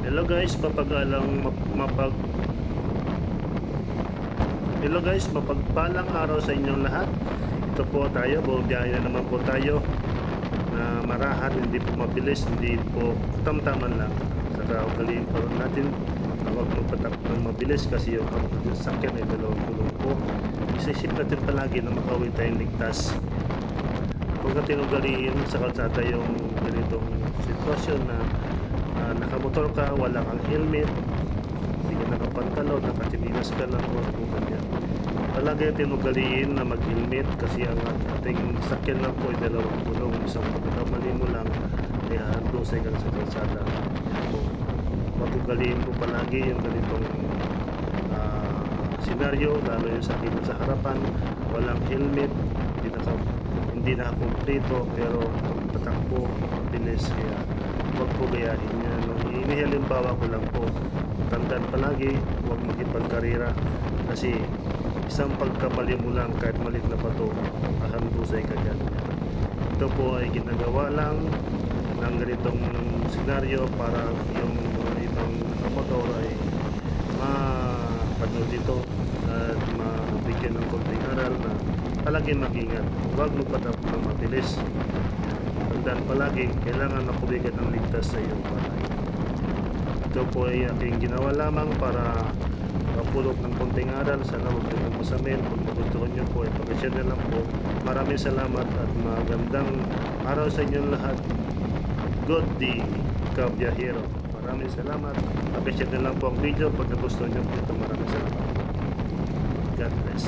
Hello guys, mapagalang map- mapag Hello guys, mapagpalang araw sa inyong lahat. Ito po tayo, buong biyahe na naman po tayo na marahan, hindi po mabilis, hindi po tamtaman lang. Saka ugaliin pa rin natin na huwag magpatak ng mabilis kasi yung natin sa sakyan ay dalawang gulong po. Isisip natin palagi na makauwi tayong ligtas. Huwag natin ugaliin sa kalsada yung ganitong sitwasyon na ah, nakamotor ka, wala kang helmet, hindi ka nakapantalon, nakatinilas ka lang, huwag po ganyan. Palagi natin ugaliin na mag-helmet kasi ang ating sakyan lang po ay dalawang gulong. Isang pagkakamali mo lang ay handusay ka sa kalsada. Yan po. Huwag ugaliin po palagi yung ganitong ah, senaryo, lalo yung sakit sa harapan, walang helmet, hindi naka hindi na kumpleto pero patakbo mabilis kaya huwag po gayahin yan inihalimbawa ko lang po tandaan palagi huwag magipagkarira kasi isang pagkamali mo lang kahit malit na bato ahandusay ka dyan ito po ay ginagawa lang ng ganitong senaryo para yung ibang motor ay mapanood dito at mabigyan ng konting aral na palagi mag-ingat. Huwag magpatapos ng mabilis. Tandaan palagi, kailangan makubigan ng ligtas sa iyong bahay. Ito po ay aking ginawa lamang para mapulot ng konting aral. Sana huwag niyo pong masamin. Kung magustuhan niyo po, ay pag-share na lang po. Maraming salamat at magandang araw sa inyong lahat. Good day, Kabyahero. Maraming salamat. Pag-share na lang po ang video pag nagustuhan niyo po ito. Maraming salamat. God bless.